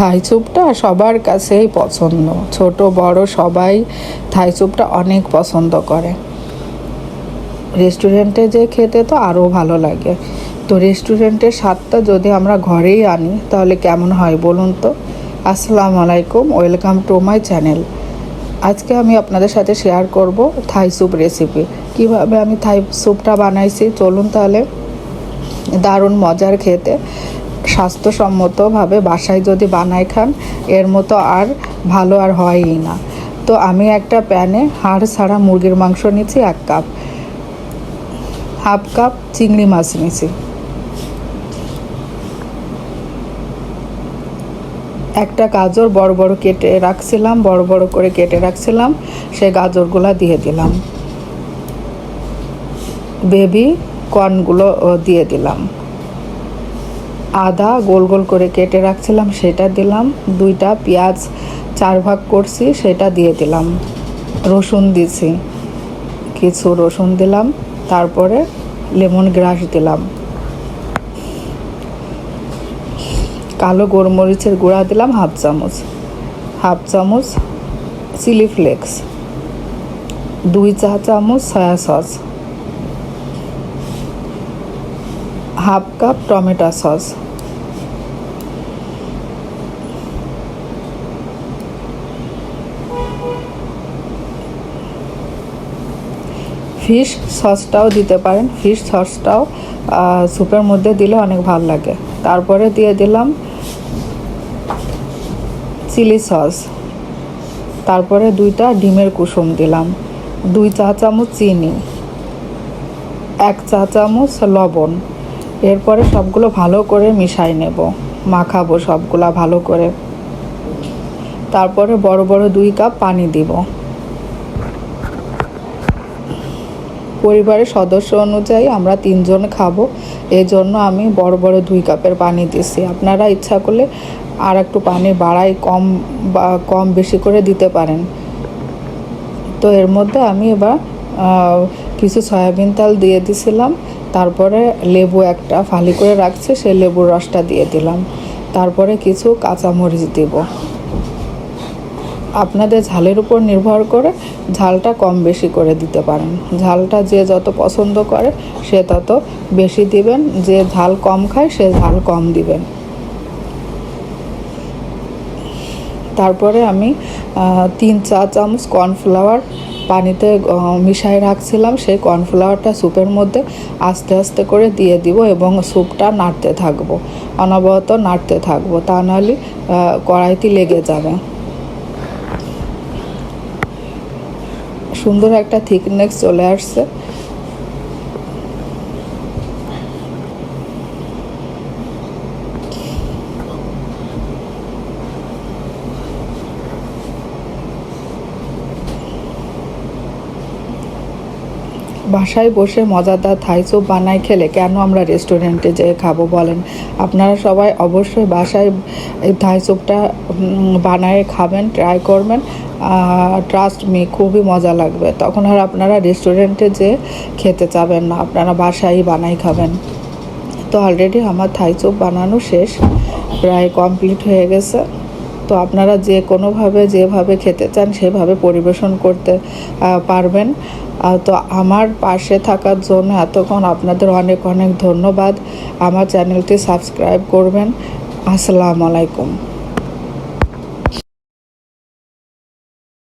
থাই স্যুপটা সবার কাছেই পছন্দ। ছোট, বড় সবাই থাই স্যুপটা অনেক পছন্দ করে। রেস্টুরেন্টে যে খেতে তো আরও ভালো লাগে। তো রেস্টুরেন্টের স্বাদটা যদি আমরা ঘরেই আনি, তাহলে কেমন হয় বলুন তো? আসসালামু আলাইকুম, ওয়েলকাম টু মাই চ্যানেল। আজকে আমি আপনাদের সাথে শেয়ার করব থাই স্যুপ রেসিপি। কীভাবে আমি থাই স্যুপটা বানাইছি, চলুন তাহলে। দারুণ মজার খেতে। স্বাস্থ্যসম্মতভাবে বাসায় যদি বানাই খান, এর মতো আর ভালো আর হয়ই না। তো আমি একটা প্যানে হাড় ছাড়া মুরগির মাংস নিচ্ছি এক কাপ। হাফ কাপ চিংড়ি মাছ নিয়েছি। একটা গাজর বড় বড় কেটে রাখছিলাম, বড় বড় করে কেটে রাখছিলাম সেই গাজরগুলো দিয়ে দিলাম। বেবি কর্নগুলো দিয়ে দিলাম। আদা গোল গোল করে কেটে রাখছিলাম, সেটা দিলাম। দুইটা পেঁয়াজ চার ভাগ করছি, সেটা দিয়ে দিলাম। রসুন দিছি। কিছু রসুন দিলাম, তারপরে লেমন গ্রাস দিলাম। কালো গোলমরিচের গুঁড়া দিলাম হাফ চামচ। হাফ চামচ চিলি ফ্লেক্স। দুই চা চামচ soya sauce. Half cup tomato sauce. Fish সসটাও দিতে পারেন। ফিশ সসটাও স্যুপের মধ্যে দিলে অনেক ভালো লাগে। তারপরে দিয়ে দিলাম চিলি সস। তারপরে দুইটা ডিমের কুসুম দিলাম। দুই চা চামচ চিনি। এক চা চামচ লবণ। এরপরে সবগুলো ভালো করে মিশাই নেব। মাখাবো সবগুলো ভালো করে। তারপরে বড় বড় দুই কাপ পানি দিব। পরিবারের সদস্য অনুযায়ী আমরা তিনজন খাব। এই জন্য আমি বড় বড় দুই কাপের পানি দিছি। আপনারা ইচ্ছা করলে আর একটু পানি বাড়াই কম বা কম বেশি করে দিতে পারেন। তো এর মধ্যে আমি এবার কিছু সয়াবিন তেল দিয়ে দিছিলাম। তারপরে লেবু একটা ফালি করে রাখছি সেই লেবুর রসটা দিয়ে দিলাম। তারপরে কিছু কাঁচামরিচ দিব। আপনাদের ঝালের উপর নির্ভর করে ঝালটা কম বেশি করে দিতে পারেন। ঝালটা যে যত পছন্দ করে, সে তত বেশি দিবেন। যে ঝাল কম খায়, সে ঝাল কম দিবেন। তারপরে আমি তিন চা চামচ কর্নফ্লাওয়ার পানিতে মিশাই রাখছিলাম সেই কর্নফ্লাওয়ারটা স্যুপের মধ্যে আস্তে আস্তে করে দিয়ে দিব এবং স্যুপটা নাড়তে থাকব, অনবরত নাড়তে থাকব। তা নাহলে কড়াইতে লেগে যাবে। সুন্দর একটা থিকনেস চলে আসছে। বাসায় বসে মজাদার থাই স্যুপ বানায় খেলে কেন আমরা রেস্টুরেন্টে যেয়ে খাব বলেন? আপনারা সবাই অবশ্যই বাসায় এই থাই স্যুপটা বানায় খাবেন ট্রাই করবেন। ট্রাস্ট মি খুবই মজা লাগবে। তখন আর আপনারা রেস্টুরেন্টে যেয়ে খেতে চাবেন না, আপনারা বাসায় বানাই খাবেন। তো অলরেডি আমার থাই স্যুপ বানানো শেষ, প্রায় কমপ্লিট হয়ে গেছে। তো আপনারা যে কোনোভাবে যেভাবে খেতে চান সেভাবে পরিবেশন করতে পারবেন। তো আমার পাশে থাকার জন্য এতক্ষণ আপনাদের অনেক অনেক ধন্যবাদ। আমার চ্যানেলটি সাবস্ক্রাইব করবেন। আসসালামু আলাইকুম।